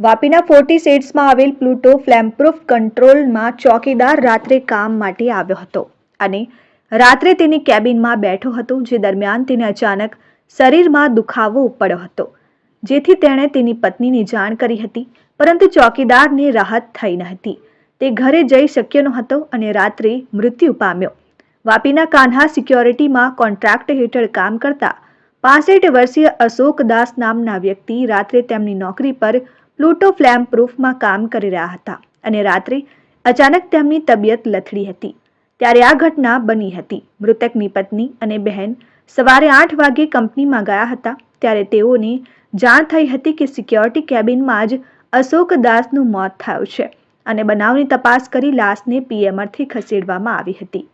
વાપીના forty સેટ્સમાં આવેલ Pluto ફ્લેમપ્રૂફ કંટ્રોલમાં ચોકીદાર રાત્રે કામ માટે આવ્યો હતો અને રાત્રે તેની કેબિનમાં બેઠો હતો, જે દરમિયાન તેને અચાનક શરીરમાં દુખાવો પડ્યો હતો, જેથી તેણે તેની પત્નીને જાણ કરી હતી, પરંતુ ચોકીદારને રાહત થઈ ન હતી. તે ઘરે જઈ શક્ય ન હતો અને રાત્રે મૃત્યુ પામ્યો. વાપીના કાન્હા સિક્યોરિટીમાં કોન્ટ્રાક્ટ હેઠળ કામ કરતા પાસઠ વર્ષીય અશોક દાસ નામના વ્યક્તિ રાત્રે તેમની નોકરી પર પ્લુટો ફ્લેમ પ્રૂફમાં કામ કરી રહ્યા હતા અને રાત્રે અચાનક તેમની તબિયત લથડી હતી. ત્યારે આ ઘટના બની હતી. મૃતકની પત્ની અને બહેન સવારે આઠ વાગે કંપનીમાં ગયા હતા. ત્યારે તેઓને જાણ થઈ હતી કે સિક્યોરિટી કેબિનમાં જ અશોક દાસનું મોત થયું છે અને બનાવની તપાસ કરી લાશને પીએમઆરથી ખસેડવામાં આવી હતી.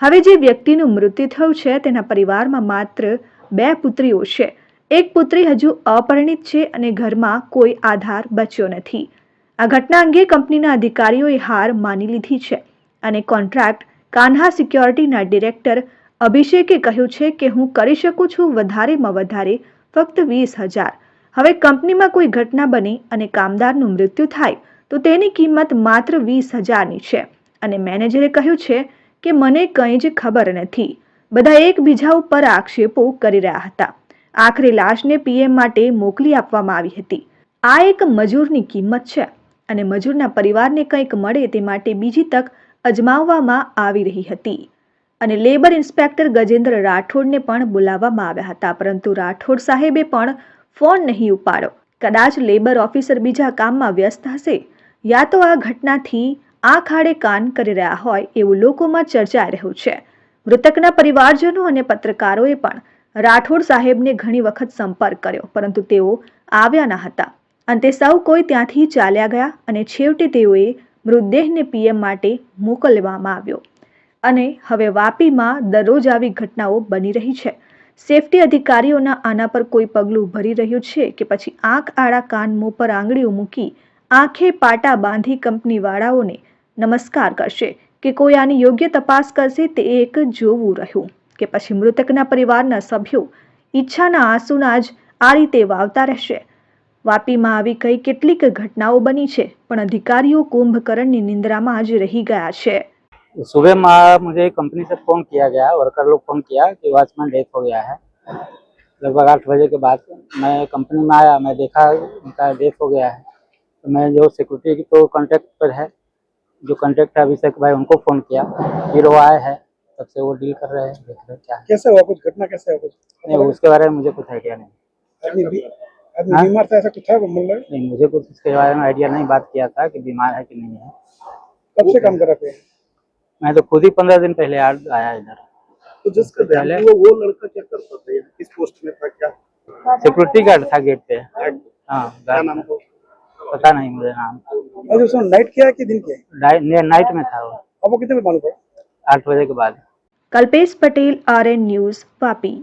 હવે જે વ્યક્તિનું મૃત્યુ થયું છે તેના પરિવારમાં માત્ર બે પુત્રીઓ છે. એક પુત્રી હજુ અપરિણિત છે અને ઘરમાં કોઈ આધાર બચ્યો નથી. આ ઘટના અંગે કંપનીના અધિકારીઓએ હાર માની લીધી છે અને કોન્ટ્રાક્ટ કાન્હા સિક્યોરિટીના ડિરેક્ટર અભિષેકે કહ્યું છે કે હું કરી શકું છું વધારેમાં વધારે ફક્ત વીસ હજાર. હવે કંપનીમાં કોઈ ઘટના બને અને કામદારનું મૃત્યુ થાય, તો તેની કિંમત માત્ર વીસ હજારની છે. અને મેનેજરે કહ્યું છે કે મને કંઈ જ ખબર નથી. બધા એકબીજા ઉપર આક્ષેપો કરી રહ્યા હતા. આખરે લાશને પીએમ માટે મોકલી આપવામાં આવી હતી. આ એક મજૂરની કિંમત છે અને મજૂરના પરિવારને કંઈક મળે તે માટે બીજી તક અજમાવવામાં આવી રહી હતી. અને લેબર ઇન્સ્પેક્ટર ગજેન્દ્ર રાઠોડને પણ બોલાવવામાં આવ્યા હતા, પરંતુ રાઠોડ સાહેબે પણ ફોન નહીં ઉપાડ્યો. કદાચ લેબર ઓફિસર બીજા કામમાં વ્યસ્ત હશે, યા તો આ ઘટનાથી આ ખાડે કાન કરી રહ્યા હોય એવું લોકોમાં ચર્ચાઈ રહ્યું છે. મૃતકના પરિવારજનો અને પત્રકારોએ પણ રાઠોડ સાહેબને ઘણી વખત સંપર્ક કર્યો, પરંતુ તેઓ આવ્યા ન હતા. અંતે સૌ કોઈ ત્યાંથી ચાલ્યા ગયા અને છેવટે તેઓએ મૃતદેહને પીએમ માટે મોકલવામાં આવ્યો. અને હવે વાપીમાં દરરોજ આવી ઘટનાઓ બની રહી છે. સેફટી અધિકારીઓના આના પર કોઈ પગલું ભરી રહ્યું છે કે પછી આંખ, આડા કાન, મોં પર આંગળીઓ મૂકી આંખે પાટા બાંધી કંપનીવાળાઓને નમસ્કાર કરશે કે કોઈ આની યોગ્ય તપાસ કરશે તે એક જોવું રહ્યું. કે પછી મૃતકના પરિવારના સભ્યો ઈચ્છાના આંસુના જ આ રીતે વાવતા રહેશે વાપીમાં આવી કઈ કેટલીક ઘટનાઓ બની છે પણ અધિકારીઓ कुंभकर्ण નિંદ્રામાં જ રહી ગયા છે सुबह में मुझे कंपनी से फोन किया गया वर्कर लोग फोन किया कि वॉचमैन डेथ हो गया है लगभग आठ बजे के बाद मैं कंपनी में आया मैं देखा उनका डेथ हो गया है तो मैं जो सिक्योरिटी की तो कांटेक्ट पर है जो कांटेक्ट है अभिषेक भाई उनको फ़ोन किया फिर वो आए हैं तब से वो डील कर रहे हैं देख रहे हैं क्या है। कैसे हुआ कुछ? घटना कैसे हुआ कुछ? नहीं उसके बारे में मुझे कुछ आइडिया नहीं। आदमी भी आदमी हाँ? बीमार था ऐसा कुछ था मतलब नहीं मुझे कुछ इसके बारे में आइडिया नहीं बात किया था कि बीमार है कि नहीं है। कब से काम कर रहे थे मैं तो खुद ही पंद्रह दिन पहले आ- आया इधर। तो जिसका हुआ वो लड़का क्या करता था किस पोस्ट में था क्या? सिक्योरिटी गार्ड था गेट पे। हाँ क्या नाम था। था पता नहीं मुझे नाम। उसने नाइट किया है कि दिन किया है? नाइट में था वो। आपको कितने में मालूम पड़ा आठ बजे के बाद। Kalpesh Patel RN news Vapi